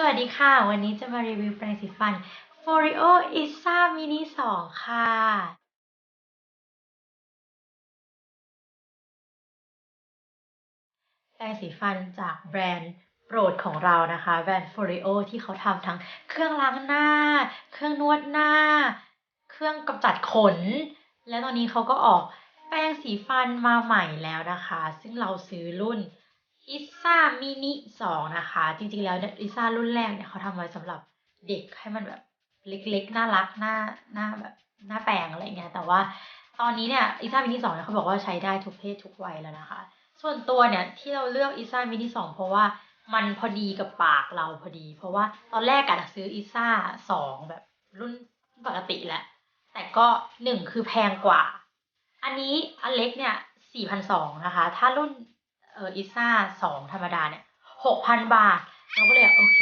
สวัสดีค่ะ วันนี้จะมารีวิวแปรงสีฟัน f o r e o Isa Mini 2 ค่ะ แปรงสีฟันจากแบรนด์โปรดของเรานะคะ แบรนด์ f o r e o ที่เขาทำทั้งเครื่องล้างหน้า เครื่องนวดหน้า เครื่องกำจัดขน และตอนนี้เขาก็ออกแปรงสีฟันมาใหม่แล้วนะคะ ซึ่งเราซื้อรุ่น อิซ่ามินิสองนะคะ จริงๆแล้วอิซ่ารุ่นแรกเนี่ยเขาทำไว้สำหรับเด็กให้มันแบบเล็กๆ น่ารักหน้าหน้าแบบหน้าแปลงอะไรเงี้ย แต่ว่าตอนนี้เนี่ยอิซ่ามินิสองเนี่ยเขาบอกว่าใช้ได้ทุกเพศทุกวัยแล้วนะคะ ส่วนตัวเนี่ยที่เราเลือกอิซ่ามินิสองเพราะว่ามันพอดีกับปากเราพอดี เพราะว่าตอนแรกอะซื้ออิซ่าสองแบบรุ่นปกติแหละ แต่ก็หนึ่งคือแพงกว่า อันนี้อันเล็กเนี่ยสี่พันสองนะคะ ถ้ารุ่น เอออิซ่าสองธรรมดาเนี่ยหกพันบาท เราก็เลยโอเค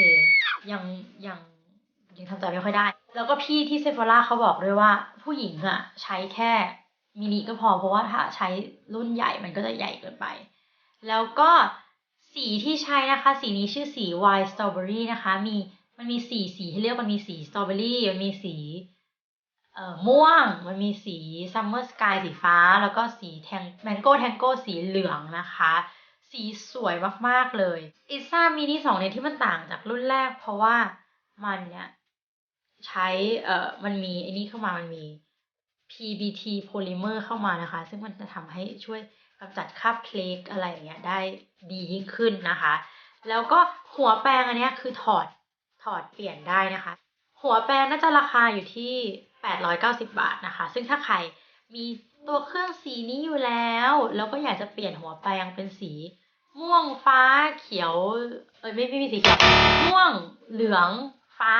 ยังยังยังทำใจไม่ค่อยได้ แล้วก็พี่ที่เซฟ h ร่าเขาบอกด้วยว่า ผู้หญิงอะใช้แค่มินิก็พอเพราะว่าถ้าใช้รุ่นใหญ่มันก็จะใหญ่เกินไป แล้วก็สีที่ใช้นะคะ สีนี้ชื่อสี White Strawberry นะคะ มีมันมีสีสีที่เรียกมันมีสีสตรอเบอรี่มันมีสีเอ่อม่วง มันมีสี Summer Sky สีฟ้า แล้วก็สีแทง Mango Tango สีเหลืองนะคะ สีสวยมากๆเลยอิซ่ามินิสองเนี่ยที่มันต่างจากรุ่นแรก เพราะว่ามันเนี่ยใช้เอ่อมันมีไอ้นี่เข้ามามันมี PBT polymer เข้ามานะคะ ซึ่งมันจะทำให้ช่วยกำจัดคราบเพลกอะไรอย่างเงี้ยได้ดียิ่งขึ้นนะคะ แล้วก็หัวแปรงอันเนี้ยคือถอดถอดเปลี่ยนได้นะคะ หัวแปรงน่าจะราคาอยู่ที่ 890 บาทนะคะ ซึ่งถ้าใครมี ตัวเครื่องสีนี้อยู่แล้ว แล้วก็อยากจะเปลี่ยนหัวแปรงเป็นสี ม่วงฟ้าเขียว เอ้ยไม่ไม่มีสีเขียวม่วงเหลืองฟ้า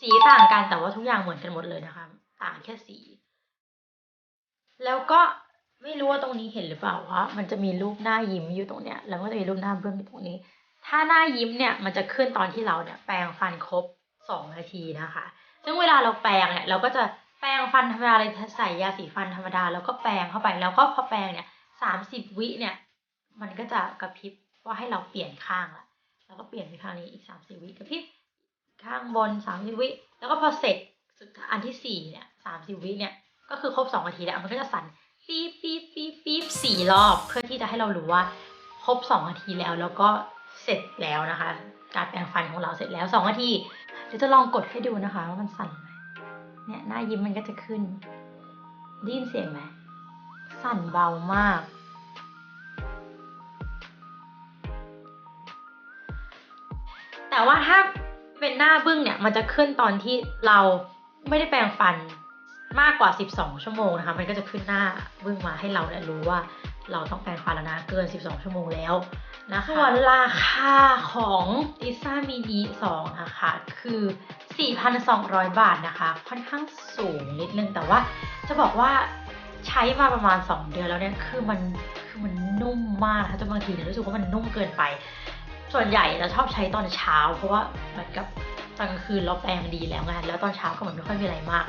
สีต่างกันแต่ว่าทุกอย่างเหมือนกันหมดเลยนะคะ ต่างแค่สี แล้วก็ไม่รู้ว่าตรงนี้เห็นหรือเปล่าว่ามันจะมีรูปหน้ายิ้มอยู่ตรงเนี้ย แล้วก็จะมีรูปหน้าเบื้องอยู่ตรงนี้ ถ้าหน้ายิ้มเนี่ยมันจะขึ้นตอนที่เราเนี่ยแปรงฟันครบสองนาทีนะคะ ซึ่งเวลาเราแปรงเนี่ยเราก็จะ แปรงฟันธรรมดาเลยใส่ยาสีฟันธรรมดา แล้วก็แปรงเข้าไปแล้วก็พอแปรงเนี่ยสามสิบวิเนี่ย มันก็จะกระพริบว่าให้เราเปลี่ยนข้างละแล้วก็เปลี่ยนไปข้างนี้อีกสามสิบวิกระพริบข้างบนสามสิบวิแล้วก็พอเสร็จอันที่สี่เนี่ยสามสิบวิเนี่ยก็คือครบสองนาทีแล้วมันก็จะสั่นปี๊บปี๊บปี๊บปี๊บสี่รอบเพื่อที่จะให้เรารู้ว่าครบสองนาทีแล้วแล้วก็เสร็จแล้วนะคะ การแปรงฟันของเราเสร็จแล้วสองนาทีเดี๋ยวจะลองกดให้ดูนะคะว่ามันสั่นไหม เนี่ยหน้ายิ้มมันก็จะขึ้นได้ยินเสียงไหมสั่นเบามาก แต่ว่าถ้าเป็นหน้าบึ้งเนี่ยมันจะขึ้นตอนที่เราไม่ได้แปรงฟัน มากกว่า 12 ชั่วโมงนะคะมันก็จะขึ้นหน้าบึ้งมาให้เราเนี่ยรู้ว่าเราต้องแปรงฟันแล้วนะเกิน 12 ชั่วโมงแล้วนะคะส่วนราคาของอิซ่ามินิ2นะคะคือ 4,200 บาทนะคะ ค่อนข้างสูงนิดนึง แต่ว่าจะบอกว่าใช้มาประมาณ 2 เดือนแล้วเนี่ยคือมันคือมันนุ่มมากนะคะจนบางทีเนี่ยรู้สึกว่ามันนุ่มเกินไป ส่วนใหญ่จะชอบใช้ตอนเช้า เพราะว่าเหมือนกับตอนกลางคืนเราแปรงดีแล้วไงแล้วตอนเช้าก็เหมือนไม่ค่อยมีอะไรมาก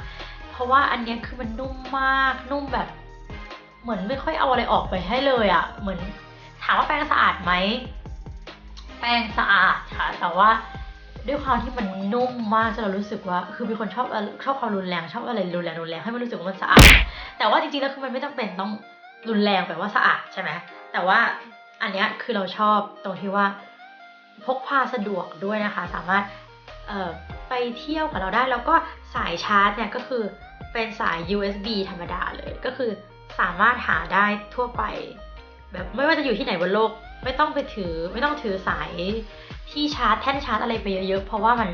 เพราะว่าอันเนี้ยคือมันนุ่มมาก นุ่มแบบ เหมือนไม่ค่อยเอาอะไรออกไปให้เลยอะ่ะ เหมือนถามว่าแปรงสะอาดไหม แปรงสะอาดค่ะ แต่ว่าด้วยความที่มันนุ่มมากจนเรารู้สึกว่า คือเป็นคนชอบชอบความรุนแรงชอบอะไรรุนแรงรุนแรงให้มันรู้สึกว่ามันสะอาด แต่ว่าจริงๆแล้วคือมันไม่ต้องเป็นต้องรุนแรงแบบว่าสะอาดใช่ไหมแต่ว่าอันเนี้ยคือเราชอบตรงที่ว่าพกพาสะดวกด้วยนะคะ สามารถไปเที่ยวกับเราได้แล้วก็ สายชาร์จเนี่ยก็คือเป็นสาย USB ธรรมดาเลย ก็คือสามารถหาได้ทั่วไป แบบไม่ว่าจะอยู่ที่ไหนบนโลก ไม่ต้องไปถือ ไม่ต้องถือสายที่ชาร์จแท่นชาร์จอะไรไปเยอะๆ เพราะว่ามัน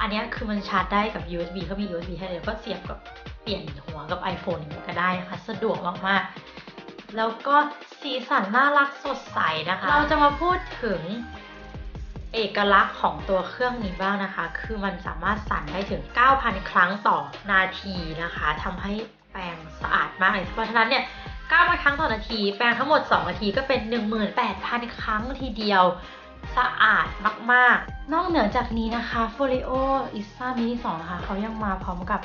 อันนี้คือมันชาร์จได้กับ USB เขามี USB ให้เลยก็เสียบกับเปลี่ยนหัวกับ iPhone ก็ได้นะคะ สะดวกมากๆ แล้วก็สีสันน่ารักสดใสนะคะ เราจะมาพูดถึง เอกลักษณ์ของตัวเครื่องนี้บ้างนะคะ คือมันสามารถสั่นได้ถึง 9,000 ครั้งต่อนาทีนะคะทำให้แปรงสะอาดมากเลย เพราะฉะนั้นเนี่ย 9,000 ครั้งต่อนาที แปรงทั้งหมด 2 นาทีก็เป็น 18,000 ครั้งทีเดียว สะอาดมาก ๆ นอกเหนือจากนี้นะคะ f o l i o i s a Mini 2 นะคะ เขายังมาพร้อมกับ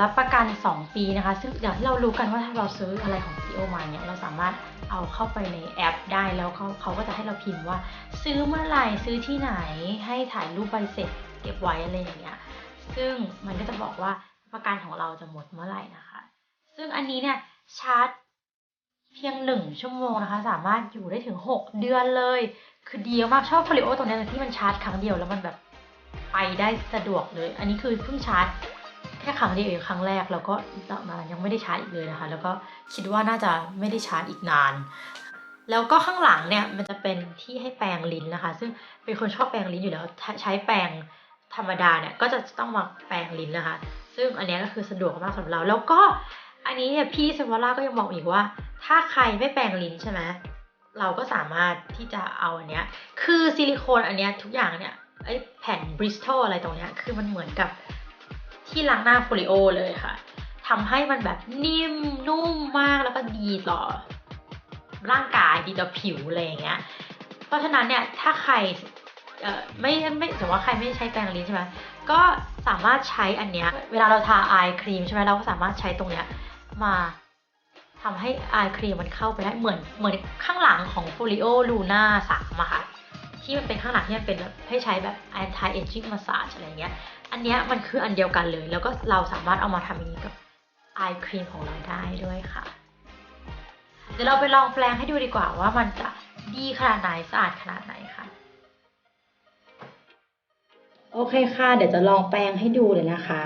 รับประกัน 2 ปีนะคะ ซึ่งอย่างที่เรารู้กันว่าถ้าเราซื้ออะไรของ Clio มาเนี่ยเราสามารถเอาเข้าไปในแอปได้แล้วเขาเขาก็จะให้เราพิมพ์ว่า ซื้อเมื่อไหร่ซื้อที่ไหนให้ถ่ายรูปใบเสร็จเก็บไว้อะไรอย่างเงี้ยซึ่งมันก็จะบอกว่าประกันของเราจะหมดเมื่อไหร่นะคะ ซึ่งอันนี้เนี่ยชาร์จเพียงหนึ่งชั่วโมงนะคะ สามารถอยู่ได้ถึง 6 เดือนเลย คือดีมากชอบโฟลิโอตรงนี้ยที่มันชาร์จครั้งเดียวแล้วมันแบบไปได้สะดวกเลย อันนี้คือเพิ่งชาร์จ ค่ครั้งเดียวเองครั้งแรกแล้วก็ต่อมายังไม่ได้ชาร์จอีกเลยนะคะ แล้วก็คิดว่าน่าจะไม่ได้ชาร์จอีกนาน แล้วก็ข้างหลังเนี่ยมันจะเป็นที่ให้แปรงลิ้นนะคะ ซึ่งเป็นคนชอบแปรงลิ้นอยู่แล้วใช้แปรงธรรมดาเนี่ยก็จะต้องมาแปรงลิ้นนะคะ ซึ่งอันนี้ก็คือสะดวกมากสำหรับเรา แล้วก็อันนี้เนี่ยพี่เซวาร่าก็ยังบอกอีกว่า ถ้าใครไม่แปรงลิ้นใช่ไหมเราก็สามารถที่จะเอาอันเนี้ย คือซิลิโคนอันเนี้ยทุกอย่างเนี่ยไอ้แผ่นบริส t อลอะไรตรงเนี้ย คือมันเหมือนกับ ที่ล้างหน้าโฟลิโอเลยค่ะทำให้มันแบบนิ่มนุ่มมากแล้วก็ดีต่อร่างกายดีต่อผิวอะไรอย่างเงี้ย เพราะฉะนั้นเนี่ยถ้าใครเอ่อไม่ไม่สมมติว่าใครไม่ใช้แปรงลิ้นใช่ไหมก็สามารถใช้อันเนี้ยเวลาเราทาอายครีมใช่ไหมเราก็สามารถใช้ตรงเนี้ยมาทำให้อายครีมมันเข้าไปได้เหมือนเหมือนข้างหลังของ Folio Luna 3อะค่ะ ที่มันเป็นข้างหลังที่มันเป็นแบบให้ใช้แบบ anti aging massage อะไรเงี้ย อันเนี้ยมันคืออันเดียวกันเลย แล้วก็เราสามารถเอามาทำอย่างนี้กับอายครีมของเราได้ด้วยค่ะ เดี๋ยวเราไปลองแปลงให้ดูดีกว่าว่ามันจะดีขนาดไหนสะอาดขนาดไหนค่ะ โอเคค่ะ เดี๋ยวจะลองแปลงให้ดูเลยนะคะ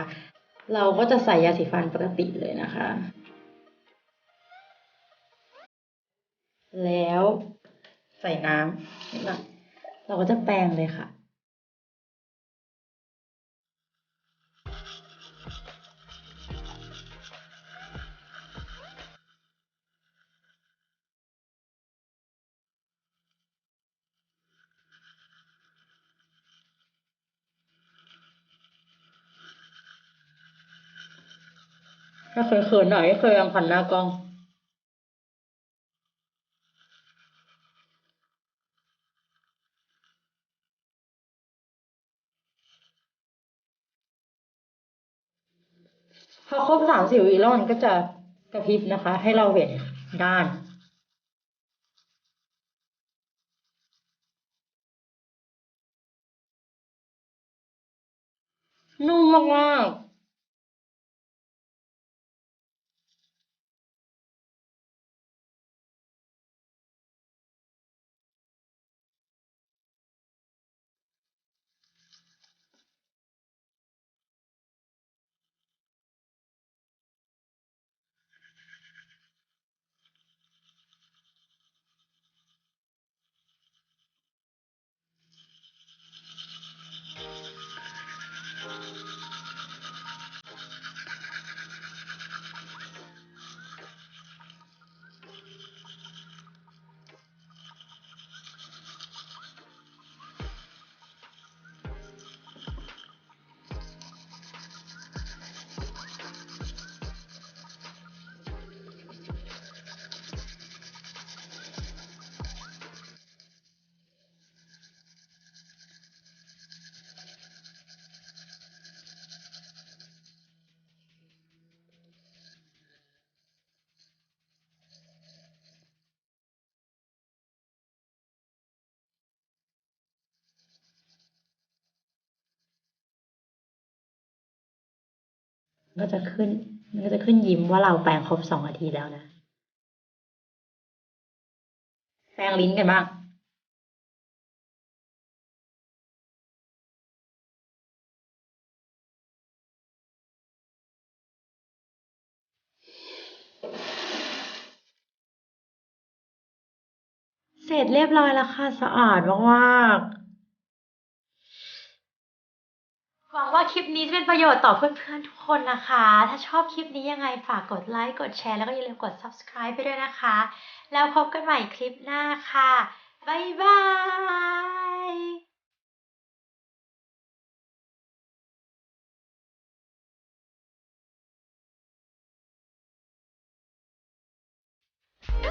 เราก็จะใส่ยาสีฟันปกติเลยนะคะ แล้วใส่น้ำนิดหน่อย เราก็จะแปรงเลยค่ะ ถ้าเคยเขินหน่อยเคยลองผ่านหน้ากล้อง อครบสามสิบวิแล้วมันก็จะกระพริบนะคะ ให้เราเห็นด้านนุ่มมากๆ ก็จะขึ้น มันก็จะขึ้นยิ้มว่าเราแปรงครบสองนาทีแล้วนะ แปรงลิ้นกันบ้างเสร็จเรียบร้อยแล้วค่ะ สะอาดมากๆ หวังว่าคลิปนี้จะเป็นประโยชน์ต่อเพื่อนๆทุกคนนะคะ ถ้าชอบคลิปนี้ยังไงฝากกดไลค์ กดแชร์ แล้วก็อย่าลืมกด subscribe ไปด้วยนะคะ แล้วพบกันใหม่คลิปหน้าค่ะ บ๊ายบาย